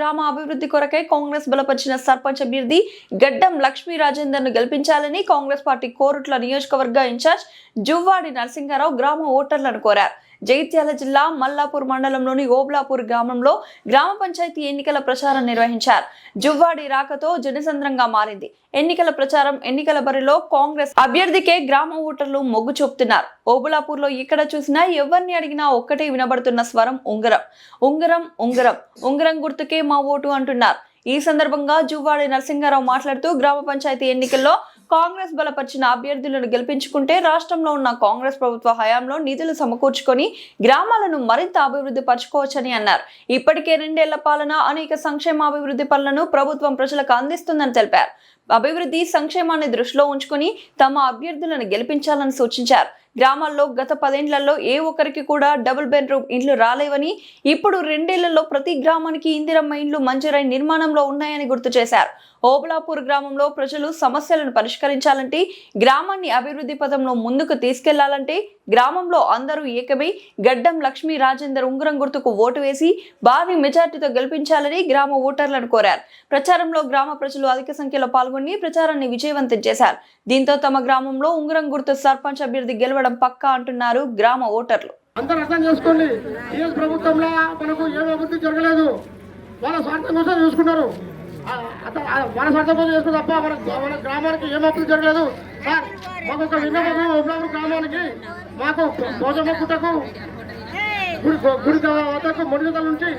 గ్రామ అభివృద్ధి కొరకై కాంగ్రెస్ బలపరిచిన సర్పంచ్ అభ్యర్థి గడ్డం లక్ష్మీ రాజేందర్ను గెలిపించాలని కాంగ్రెస్ పార్టీ కోరుట్ల నియోజకవర్గ ఇన్ఛార్జ్ జువ్వాడి నరసింహారావు గ్రామ ఓటర్లను కోరారు. జగిత్యాల జిల్లా మల్లాపూర్ మండలంలోని ఓబ్లాపూర్ గ్రామంలో గ్రామ పంచాయతీ ఎన్నికల ప్రచారం నిర్వహించారు. జువ్వాడి రాకతో జనసంద్రంగా మారింది. ఎన్నికల ప్రచారం ఎన్నికల బరిలో కాంగ్రెస్ అభ్యర్థికే గ్రామ ఓటర్లు మొగ్గు చూపుతున్నారు. ఓబులాపూర్లో చూసినా ఎవరిని అడిగినా ఒక్కటే వినబడుతున్న స్వరం ఉంగరం. ఉంగరం ఉంగరం. ఉంగరం గుర్తుకే మా ఓటు అంటున్నారు. ఈ సందర్భంగా జువ్వాడి నరసింహారావు మాట్లాడుతూ గ్రామ పంచాయతీ ఎన్నికల్లో కాంగ్రెస్ బలపరిచిన అభ్యర్థులను గెలిపించుకుంటే రాష్ట్రంలో ఉన్న కాంగ్రెస్ ప్రభుత్వ హయాంలో నిధులు సమకూర్చుకొని గ్రామాలను మరింత అభివృద్ధి పరచుకోవచ్చని అన్నారు. ఇప్పటికే రెండేళ్ళ పాలన అనేక సంక్షేమ అభివృద్ధి పనులను ప్రభుత్వం ప్రజలకు అందిస్తుందని తెలిపారు. అభివృద్ధి సంక్షేమాన్ని దృష్టిలో ఉంచుకొని తమ అభ్యర్థులను గెలిపించాలని సూచించారు. గ్రామాల్లో గత పదేండ్లలో ఏ ఒక్కరికి కూడా డబుల్ బెడ్రూమ్ ఇండ్లు రాలేవని ఇప్పుడు రెండేళ్ళలో ప్రతి గ్రామానికి ఇందిరమ్మ ఇండ్లు మంజూరై నిర్మాణంలో ఉన్నాయని గుర్తు చేశారు. ఓబలాపూర్ గ్రామంలో ప్రజలు సమస్యలను పరిష్కరించాలంటే గ్రామాన్ని అభివృద్ధి పదంలో ముందుకు తీసుకెళ్ళాలంటే గ్రామంలో అందరూ ఏకమై గడ్డం లక్ష్మీ రాజేందర్ ఉంగరం గుర్తుకు ఓటు వేసి భారీ మెజార్టీతో గెలిపించాలని గ్రామ ఓటర్లను కోరారు. ప్రచారంలో గ్రామ ప్రజలు అధిక సంఖ్యలో పాల్గొని ప్రచారాన్ని విజయవంతం చేశారు. దీంతో తమ గ్రామంలో ఉంగరం గుర్తు సర్పంచ్ అభ్యర్థి గెలవడం పక్కా అంటున్నారు గ్రామ ఓటర్లు. అందరూ అర్థం చేసుకోండి. ఈ ప్రభుత్వంలో మనకు ఏమి అభివృద్ధి జరగలేదు. వాళ్ళ స్వార్థం కోసం చూసుకున్నారు. మన అత- చేస్తే తప్ప మన మన గ్రామానికి ఏం అభివృద్ధి జరగలేదు. సార్ మాకు ఒక విన్నపము ఉబ్లాపూర్ గ్రామానికి మాకు పోచమ్మ గుట్టకు గుడి గుడి వద్దకు మొండిగల నుంచి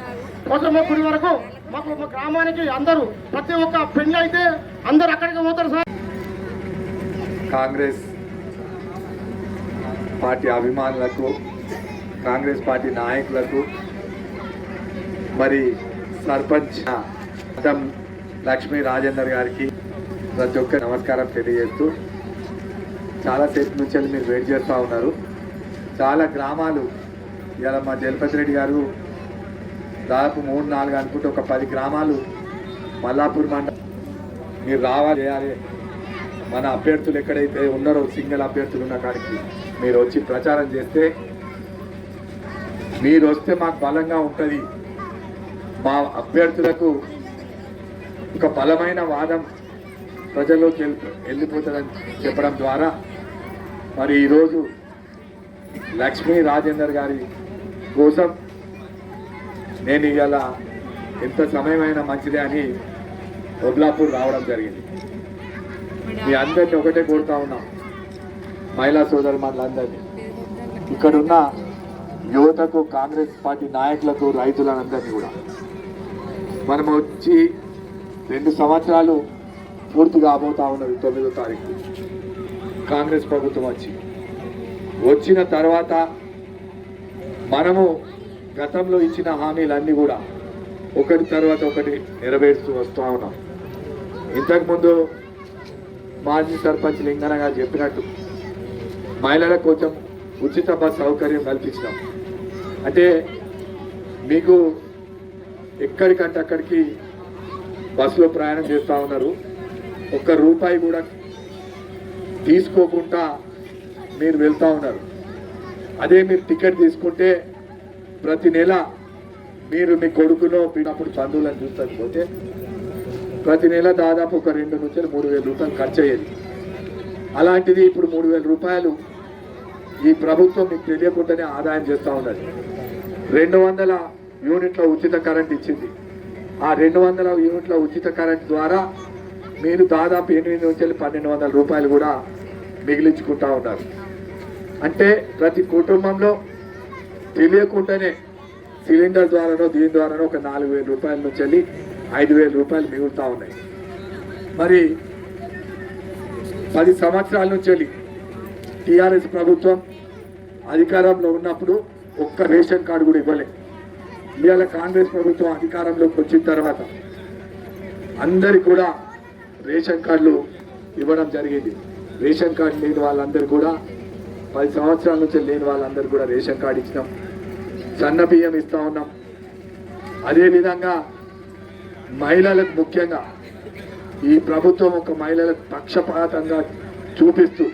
పోచమ్మ గుడి వరకు మాకు మా గ్రామానికి అందరూ ప్రతి ఒక్క పెళ్ళి అయితే అందరూ అక్కడికి పోతారు సార్. కాంగ్రెస్ పార్టీ అభిమానులకు కాంగ్రెస్ పార్టీ నాయకులకు మరి సర్పంచ్ అద్దం లక్ష్మీ రాజేందర్ గారికి ప్రతి ఒక్క నమస్కారం తెలియజేస్తూ చాలాసేపు నుంచి వెళ్ళి మీరు వెయిట్ చేస్తూ ఉన్నారు. చాలా గ్రామాలు ఇలా మా జలపతి రెడ్డి గారు దాదాపు మూడు నాలుగు అనుకుంటే ఒక పది గ్రామాలు మల్లాపూర్ మండలం మీరు రావాలి చేయాలి. మన అభ్యర్థులు ఎక్కడైతే ఉన్నారో సింగిల్ అభ్యర్థులు ఉన్న కాడికి మీరు వచ్చి ప్రచారం చేస్తే మీరు వస్తే మాకు బలంగా ఉంటుంది. మా అభ్యర్థులకు ఒక బలమైన వాదం ప్రజల్లోకి వెళ్ళి వెళ్ళిపోతుందని చెప్పడం ద్వారా మరి ఈరోజు లక్ష్మీ రాజేందర్ గారి కోసం నేను ఇవాళ ఎంత సమయమైనా మంచిదే అని ఒబ్లాపూర్ రావడం జరిగింది. మీ అందరినీ ఒకటే కోరుతా ఉన్నాం. మహిళా సోదరులందరినీ. ఇక్కడున్న యువతకు కాంగ్రెస్ పార్టీ నాయకులకు రైతులందరినీ కూడా. మనం వచ్చి రెండు సంవత్సరాలు పూర్తి కాబోతా ఉన్నది తొమ్మిదో తారీఖు. కాంగ్రెస్ ప్రభుత్వం వచ్చి. వచ్చిన తర్వాత మనము గతంలో ఇచ్చిన హామీలన్నీ కూడా ఒకటి తర్వాత ఒకటి నెరవేరుస్తూ వస్తూ ఉన్నాం. ఇంతకుముందు మాజీ సర్పంచ్ లింగన గారు చెప్పినట్టు మహిళలకు కొంచెం ఉచిత బస్ సౌకర్యం కల్పించినాం. అంటే మీకు ఎక్కడికంటే అక్కడికి బస్సులో ప్రయాణం చేస్తూ ఉన్నారు. ఒక్క రూపాయి కూడా తీసుకోకుండా మీరు వెళ్తూ ఉన్నారు. అదే మీరు టికెట్ తీసుకుంటే ప్రతి నెల మీరు మీ కొడుకులో పిన్నప్పుడు చందువులను చూస్తారు పోతే ప్రతి నెల దాదాపు ఒక రెండు నుంచి మూడు వేల రూపాయలు ఖర్చు అయ్యేది అలాంటిది ఇప్పుడు మూడు వేల రూపాయలు ఈ ప్రభుత్వం మీకు తెలియకుండానే ఆదాయం చేస్తూ ఉన్నది. రెండు వందల యూనిట్ల ఉచిత కరెంట్ ఇచ్చింది. ఆ రెండు వందల యూనిట్ల ఉచిత కరెంట్ ద్వారా మీరు దాదాపు ఎనిమిది నుంచి పన్నెండు వందల రూపాయలు కూడా మిగిలించుకుంటా ఉన్నారు. అంటే ప్రతి కుటుంబంలో తెలియకుండానే సిలిండర్ ద్వారానో దీని ద్వారానో ఒక నాలుగు వేల రూపాయల నుంచి వెళ్ళి ఐదు వేల రూపాయలు మిగులుతూ ఉన్నాయి. మరి పది సంవత్సరాల నుంచి వెళ్ళి టీఆర్ఎస్ ప్రభుత్వం అధికారంలో ఉన్నప్పుడు ఒక్క రేషన్ కార్డు కూడా ఇవ్వలేదు ఇవాళ కాంగ్రెస్ ప్రభుత్వం అధికారంలోకి వచ్చిన తర్వాత అందరి కూడా రేషన్ కార్డులు ఇవ్వడం జరిగింది. రేషన్ కార్డు లేని వాళ్ళందరూ కూడా పది సంవత్సరాల నుంచి లేని వాళ్ళందరూ కూడా రేషన్ కార్డు ఇచ్చినాం. సన్న బియ్యం ఇస్తా ఉన్నాం. అదేవిధంగా మహిళలకు ముఖ్యంగా ఈ ప్రభుత్వం ఒక మహిళలకు పక్షపాతంగా చూపిస్తూ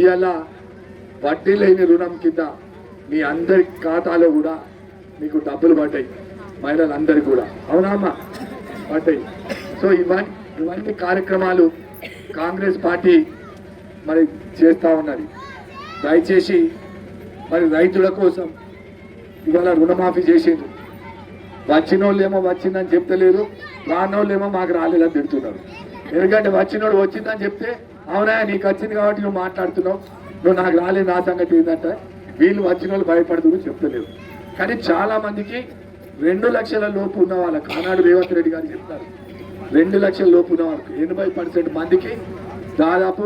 ఇవాళ వడ్డీ లేని రుణం కింద మీ అందరి ఖాతాలో కూడా మీకు డబ్బులు పడ్డాయి. మహిళలందరికీ కూడా. అవునామా పడ్డాయి. సో ఇవన్నీ ఇవన్నీ కార్యక్రమాలు కాంగ్రెస్ పార్టీ మరి చేస్తూ ఉన్నది. దయచేసి మరి రైతుల కోసం ఇవాళ రుణమాఫీ చేసేది వచ్చిన వాళ్ళేమో వచ్చిందని చెప్తలేరు. రానోళ్ళేమో మాకు రాలేదని తిడుతున్నారు. ఎందుకంటే వచ్చినోడు వచ్చిందని చెప్తే అవునా నీకు వచ్చింది కాబట్టి నువ్వు మాట్లాడుతున్నావు. నువ్వు నాకు రాలేదు నా సంగతి ఏంటంటే వీళ్ళు వచ్చిన వాళ్ళు భయపడుతున్నారు చెప్తలేరు. కానీ చాలా మందికి రెండు లక్షల లోపు ఉన్న వాళ్ళకి ఆనాడు రేవంత్ రెడ్డి గారు చెప్తారు. రెండు లక్షల లోపు ఉన్న వాళ్ళకి ఎనభై పర్సెంట్ మందికి దాదాపు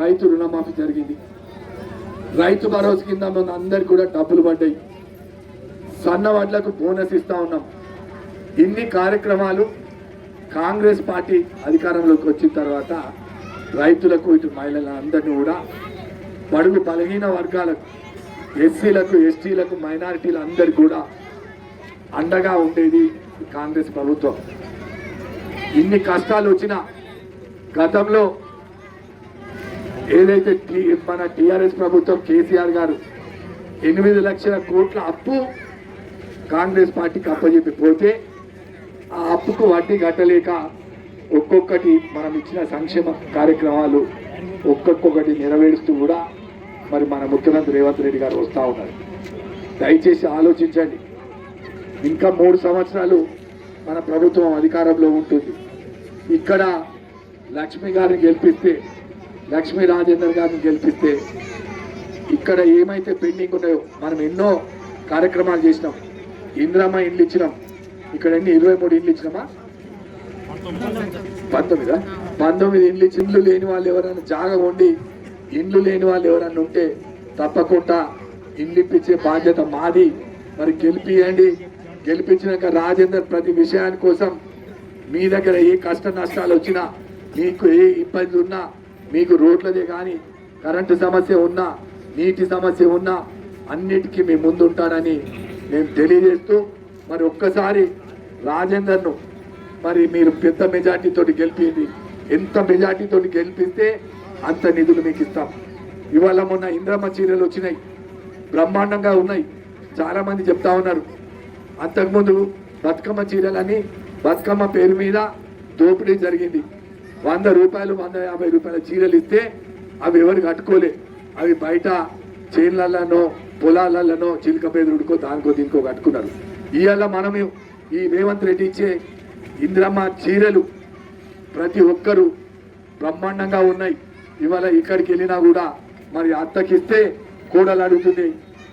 రైతు రుణమాఫీ జరిగింది. రైతు భరోసా కింద మన అందరికి కూడా డబ్బులు పడ్డాయి. సన్న వడ్లకు బోనస్ ఇస్తా ఉన్నాం. ఇన్ని కార్యక్రమాలు కాంగ్రెస్ పార్టీ అధికారంలోకి వచ్చిన తర్వాత రైతులకు ఇటు మహిళల అందరినీ కూడా బడుగు బలహీన వర్గాలకు ఎస్సీలకు ఎస్టీలకు మైనారిటీలు అందరు కూడా అండగా ఉండేది కాంగ్రెస్ ప్రభుత్వం. ఇన్ని కష్టాలు వచ్చినా గతంలో ఏదైతే టీ మన టీఆర్ఎస్ ప్రభుత్వం కేసీఆర్ గారు ఎనిమిది లక్షల కోట్ల అప్పు కాంగ్రెస్ పార్టీకి అప్పచెప్పిపోతే ఆ అప్పుకు వడ్డీ కట్టలేక ఒక్కొక్కటి మనం ఇచ్చిన సంక్షేమ కార్యక్రమాలు ఒక్కొక్కటి నెరవేరుస్తూ కూడా మరి మన ముఖ్యమంత్రి రేవంత్ రెడ్డి గారు వస్తూ ఉన్నారు. దయచేసి ఆలోచించండి. ఇంకా మూడు సంవత్సరాలు మన ప్రభుత్వం అధికారంలో ఉంటుంది. ఇక్కడ లక్ష్మి గారిని గెలిపిస్తే లక్ష్మీ రాజేందర్ గారిని గెలిపిస్తే ఇక్కడ ఏమైతే పెండింగ్ ఉన్నాయో మనం ఎన్నో కార్యక్రమాలు చేసినాం. ఇంద్రమ్మ ఇండ్లు ఇచ్చినాం. ఇక్కడ ఎన్ని? ఇరవై మూడు ఇండ్లు ఇచ్చినామా? పంతొమ్మిదా. పంతొమ్మిది? ఇండ్లు ఇచ్చి ఇండ్లు లేని వాళ్ళు ఎవరైనా జాగా ఉండి ఇండ్లు లేని వాళ్ళు ఎవరన్నా ఉంటే తప్పకుండా ఇండ్లు ఇప్పించే బాధ్యత మాది. మరి గెలిపియండి. గెలిపించినాక రాజేందర్ ప్రతి విషయాని కోసం మీ దగ్గర ఏ కష్ట నష్టాలు వచ్చినా మీకు ఏ ఇబ్బంది ఉన్నా మీకు రోడ్లదే కానీ కరెంటు సమస్య ఉన్నా నీటి సమస్య ఉన్నా అన్నిటికీ మీ ముందు ఉంటారని నేను తెలియజేస్తూ మరి ఒక్కసారి రాజేందర్ను మరి మీరు పెద్ద మెజార్టీతో గెలిపింది ఎంత మెజార్టీతో గెలిపిస్తే అంత నిధులు మీకు ఇస్తాం. ఇవాళ మొన్న ఇంద్రమ్మ చీరలు వచ్చినాయి. బ్రహ్మాండంగా ఉన్నాయి. చాలా మంది చెప్తా ఉన్నారు. అంతకుముందు బతుకమ్మ చీరలని బతుకమ్మ పేరు మీద దోపిడీ జరిగింది. వంద రూపాయలు వంద యాభై రూపాయల చీరలు ఇస్తే అవి ఎవరు కట్టుకోలే. అవి బయట చేన్లలోనో పొలాలలోనో చిలుక పేదరుడికో దానికో దీనికో కట్టుకున్నారు. ఇవాళ మనము ఈ రేవంత్ రెడ్డి ఇచ్చే ఇంద్రమ్మ చీరలు ప్రతి ఒక్కరూ బ్రహ్మాండంగా ఉన్నాయి. ఇవాళ ఇక్కడికి వెళ్ళినా కూడా మరి అత్తకిస్తే కోడలు అడుగుతుంది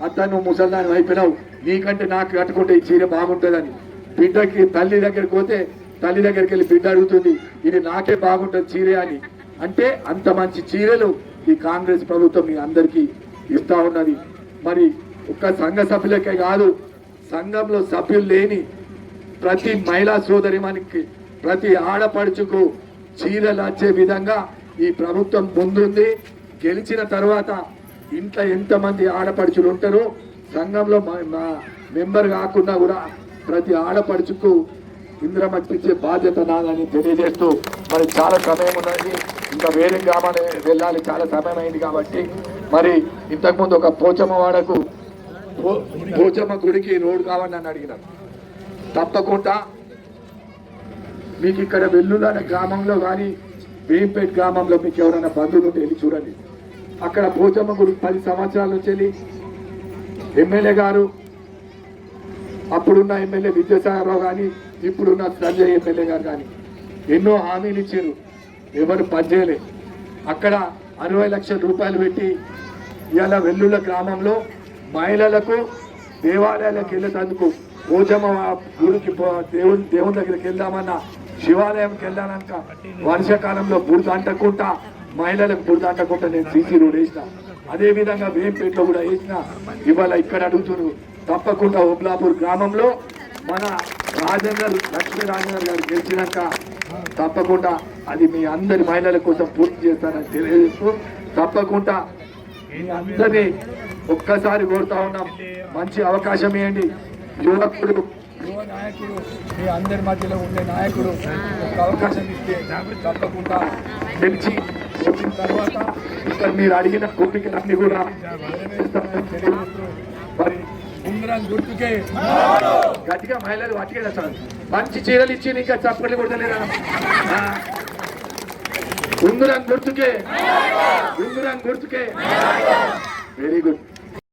అత్త నువ్వు ముసల్దాని అయిపోయినావు నీకంటే నాకు కట్టుకుంటే ఈ చీర బాగుంటుందని. బిడ్డకి తల్లి దగ్గరికి పోతే తల్లి దగ్గరికి వెళ్ళి బిడ్డ అడుగుతుంది ఇది నాకే బాగుంటుంది చీరే అని. అంటే అంత మంచి చీరలు ఈ కాంగ్రెస్ ప్రభుత్వం మీ అందరికీ ఇస్తా ఉన్నది. మరి ఒక్క సంఘ సభ్యులకే కాదు సంఘంలో సభ్యులు లేని ప్రతి మహిళా సోదరి మనకి ప్రతి ఆడపడుచుకు చీరలు వచ్చే విధంగా ఈ ప్రభుత్వం ముందుంది. గెలిచిన తర్వాత ఇంట్లో ఎంతమంది ఆడపడుచులు ఉంటారో సంఘంలో మా- మా మెంబర్ కాకుండా కూడా ప్రతి ఆడపడుచుకు ఇంద్రం ఇచ్చే బాధ్యత నాదని తెలియజేస్తూ మరి చాలా సమయం ఉన్నది. ఇంకా వేరే గ్రామాన్ని వెళ్ళాలి చాలా సమయం అయింది కాబట్టి మరి ఇంతకుముందు ఒక పోచమ్మ వాడకు పో- పోచమ్మ గుడికి రోడ్డు కావాలని నన్ను అడిగినారు. తప్పకుండా మీకు ఇక్కడ వెల్లుల గ్రామంలో కానీ భీంపేట్ గ్రామంలో మీకు ఎవరైనా బంధువులు ఉంటే వెళ్ళి చూడండి. అక్కడ పోచమ్మ గుడి పది సంవత్సరాల నుంచి వెళ్ళి ఎమ్మెల్యే గారు అప్పుడున్న ఎమ్మెల్యే విద్యాసాగరరావు కానీ ఇప్పుడున్న సంజయ్ ఎమ్మెల్యే గారు కానీ ఎన్నో హామీలు ఇచ్చారు. ఎవరు పనిచేయలే అక్కడ అరవై లక్షల రూపాయలు పెట్టి ఇవాళ వెల్లుల గ్రామంలో మహిళలకు దేవాలయాలకు వెళ్ళేటందుకు పోచమ్మ గుడికి దేవుని దేవుని దగ్గరికి వెళ్దామన్నా శివాలయంకి వెళ్ళాక వర్షాకాలంలో బురద అంటకుండా మహిళలకు బురద అంటకుండా నేను సీసీ రోడ్ వేసిన. అదే విధంగా వేంపేటలో కూడా వేసిన. ఇవాళ ఇక్కడ అడుగుతున్నారు తప్పకుండా ఓబ్లాపూర్ గ్రామంలో మన రాజేందర్ లక్ష్మీ రాజేందర్ గారు గెలిచినాక తప్పకుండా అది మీ అందరి మహిళల కోసం పూర్తి చేస్తానని తెలియజేస్తూ తప్పకుండా మీ అందరినీ ఒక్కసారి కోరుతా ఉన్నాం. మంచి అవకాశం ఇవ్వండి. యువకుడు యువ నాయకుడు మీ అందరి మధ్యలో ఉండే నాయకుడు ఒక అవకాశం ఇస్తే తప్పకుండా గెలిచి వచ్చిన తర్వాత ఇక్కడ మీరు అడిగిన కోరికలన్నీ కూడా మరి ఉంగరం గుర్తుకే. గట్టిగా మహిళలు అట్టిగా సార్? మంచి చీరలు ఇచ్చి ఇంకా చప్పట్లు కొడతలేరా ఉంగరం గుర్తుకే. ఉంగరం గుర్తుకే. Very good